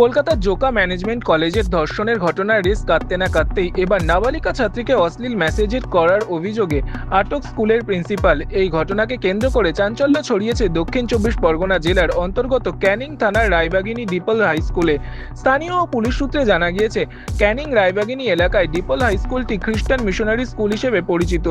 কলকাতার জোকা ম্যানেজমেন্ট কলেজের ধর্ষণের ঘটনার রেস কাটতে না কাটতেই এবার নাবালিকা ছাত্রীকে অশ্লীল মেসেজের করার অভিযোগে আটক স্কুলের প্রিন্সিপাল। এই ঘটনাকে কেন্দ্র করে চাঞ্চল্য ছড়িয়েছে দক্ষিণ চব্বিশ পরগনা জেলার অন্তর্গত ক্যানিং থানার রায়বাগিনী ডিপল হাই স্কুলে। স্থানীয় পুলিশ সূত্রে জানা গিয়েছে, ক্যানিং রায়বাগিনী এলাকায় ডিপল হাই স্কুলটি খ্রিস্টান মিশনারি স্কুল হিসেবে পরিচিত।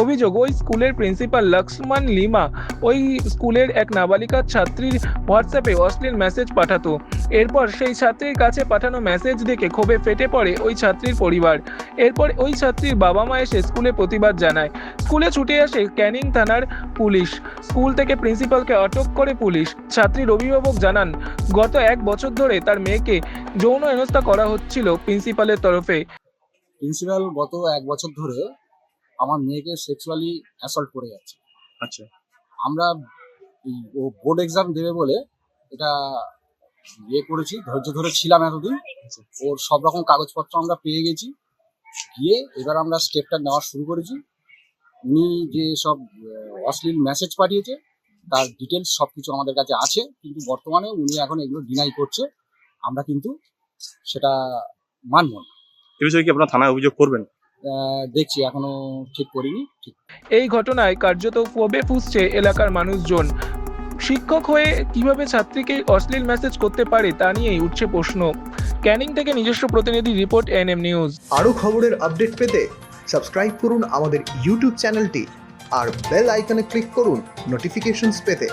অভিযোগ, ওই স্কুলের প্রিন্সিপাল লক্ষ্মণ লিমা ওই স্কুলের এক নাবালিকা ছাত্রীর হোয়াটসঅ্যাপে অশ্লীল মেসেজ পাঠাতো। এরপর সেই ছাত্রীর কাছে পাঠানো মেসেজ দেখে ক্ষোভে ফেটে পড়ে ওই ছাত্রীর পরিবার। এরপর ওই ছাত্রীর বাবা মা এসে স্কুলে প্রতিবাদ জানায়। স্কুলে ছুটে আসে ক্যানিং থানার পুলিশ। স্কুল থেকে প্রিন্সিপালকে আটক করে পুলিশ। ছাত্রীর অভিভাবক জানান গত এক বছর ধরে তার মেয়েকে যৌন হেনস্থা করা হচ্ছিল প্রিন্সিপালের তরফে। প্রিন্সিপাল গত এক বছর ধরে আমার মেয়েকে সেক্সুয়ালি অ্যাসল্ট করে যাচ্ছে। আচ্ছা। আমরা ও বোর্ড এক্সাম দেবে বলে এটা ইয়ে করেছি ধৈর্য ধরে ছিলাম এতদিন। ওর সব রকম কাগজপত্র আমরা পেয়ে গেছি। গিয়ে এবার আমরা স্টেপটা নেওয়া শুরু করেছি। উনি যে সব অশ্লীল মেসেজ পাঠিয়েছে তার ডিটেলস সব কিছু আমাদের কাছে আছে। কিন্তু বর্তমানে উনি এখন এগুলো ডিনাই করছে। আমরা কিন্তু সেটা মানব না। এ বিষয়ে কি আপনার থানায় অভিযোগ করবেন? আহ, দেখছি এখনও ঠিক করিনি ঠিক। এই ঘটনায় কার্যত ক্ষোভে ফুসছে এলাকার মানুষজন। শিক্ষক হয়ে কীভাবে ছাত্রীকে অশ্লীল মেসেজ করতে পারে তা নিয়েই উঠছে প্রশ্ন। ক্যানিং থেকে নিজস্ব প্রতিনিধি রিপোর্ট এন এম নিউজ আরও খবরের আপডেট পেতে সাবস্ক্রাইব করুন আমাদের ইউটিউব চ্যানেলটি আর বেল আইকনে ক্লিক করুন নোটিফিকেশনস পেতে।